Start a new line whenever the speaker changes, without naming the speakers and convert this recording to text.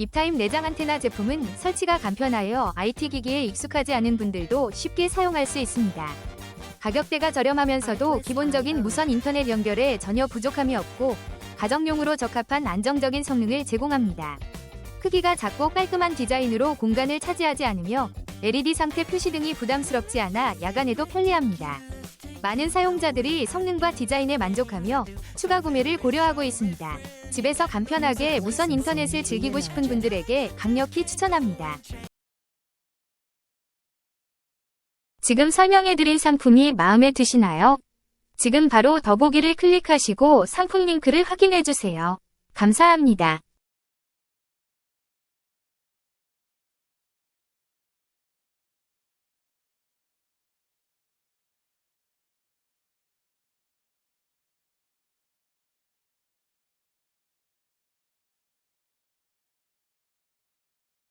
입타임 내장 안테나 제품은 설치가 간편하여 IT 기기에 익숙하지 않은 분들도 쉽게 사용할 수 있습니다. 가격대가 저렴하면서도 기본적인 무선 인터넷 연결에 전혀 부족함이 없고 가정용으로 적합한 안정적인 성능을 제공합니다. 크기가 작고 깔끔한 디자인으로 공간을 차지하지 않으며 LED 상태 표시 등이 부담스럽지 않아 야간에도 편리합니다. 많은 사용자들이 성능과 디자인에 만족하며 추가 구매를 고려하고 있습니다. 집에서 간편하게 무선 인터넷을 즐기고 싶은 분들에게 강력히 추천합니다. 지금 설명해드린 상품이 마음에 드시나요? 지금 바로 더보기를 클릭하시고 상품 링크를 확인해주세요. 감사합니다.